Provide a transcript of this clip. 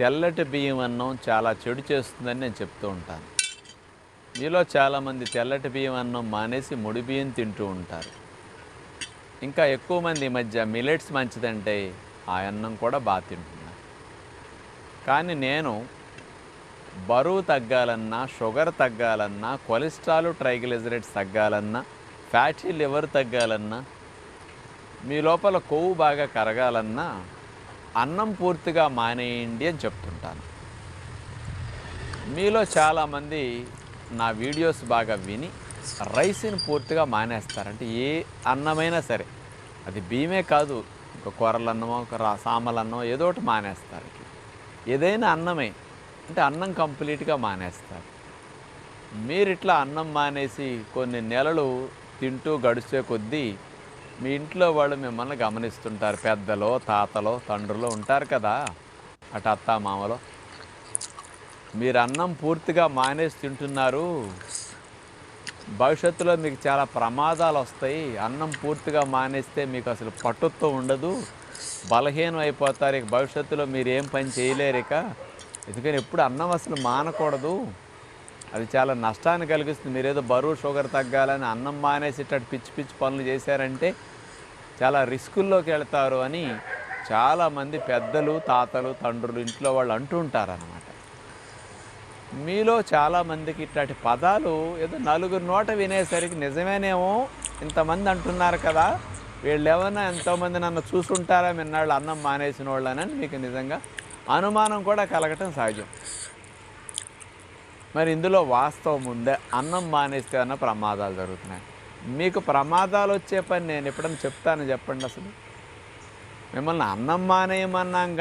తెల్లటి బియ్యం అన్నం చాలా చెడు చేస్తుందని నేను చెప్తూ ఉంటాను. మీలో చాలామంది తెల్లటి బియ్యం అన్నం మానేసి ముడి బియ్యం తింటూ ఉంటారు. ఇంకా ఎక్కువ మంది ఈ మధ్య మిలెట్స్ మంచిదంటే ఆ అన్నం కూడా బాగా తింటున్నారు. కానీ నేను బరువు తగ్గాలన్నా షుగర్ తగ్గాలన్నా కొలెస్ట్రాల్ ట్రైగ్లిజరేట్స్ తగ్గాలన్నా ఫ్యాటీ లివర్ తగ్గాలన్నా మీ లోపల కొవ్వు బాగా కరగాలన్నా అన్నం పూర్తిగా మానేయండి అని చెప్తుంటాను. మీలో చాలామంది నా వీడియోస్ బాగా విని రైస్ని పూర్తిగా మానేస్తారు అంటే ఏ అన్నమైనా సరే అది బియ్యమే కాదు ఒక కూరలు అన్నమో ఒక సామలన్నమో ఏదో ఒకటి మానేస్తారు ఏదైనా అన్నమే అంటే అన్నం కంప్లీట్గా మానేస్తారు. మీరు ఇట్లా అన్నం మానేసి కొన్ని నెలలు తింటూ గడిచే కొద్దీ మీ ఇంట్లో వాళ్ళు మిమ్మల్ని గమనిస్తుంటారు. పెద్దలో తాతలో తండ్రులో ఉంటారు కదా. అటు అత్త మామలో. మీరు అన్నం పూర్తిగా మానేసి తింటున్నారు. భవిష్యత్తులో మీకు చాలా ప్రమాదాలు వస్తాయి. అన్నం పూర్తిగా మానేస్తే మీకు అసలు పట్టుత్వం ఉండదు. బలహీనం అయిపోతారు. ఇక భవిష్యత్తులో మీరు ఏం పని చేయలేరు ఇక. ఎందుకని ఎప్పుడు అన్నం అసలు మానకూడదు. అది చాలా నష్టాన్ని కలిగిస్తుంది. మీరేదో బరువు షుగర్ తగ్గాలని అన్నం మానేసి ఇట్లా పిచ్చి పిచ్చి పనులు చేశారంటే చాలా రిస్కుల్లోకి వెళ్తారు అని చాలామంది పెద్దలు తాతలు తండ్రులు ఇంట్లో వాళ్ళు అంటూ ఉంటారన్నమాట. మీలో చాలామందికి ఇట్లాంటి పదాలు ఏదో నలుగురు నోట వినేసరికి నిజమేనేమో ఇంతమంది అంటున్నారు కదా వీళ్ళు ఏమన్నా ఎంతోమంది నన్ను చూసుంటారా మిన్నాళ్ళు అన్నం మానేసిన వాళ్ళని మీకు నిజంగా అనుమానం కూడా కలగటం సహజం. మరి ఇందులో వాస్తవం ఉందే అన్నం మానేస్తే అన్న ప్రమాదాలు జరుగుతున్నాయి. మీకు ప్రమాదాలు వచ్చే పని నేను ఎప్పుడన్నా చెప్తాను చెప్పండి అసలు. మిమ్మల్ని అన్నం మానేయమన్నాం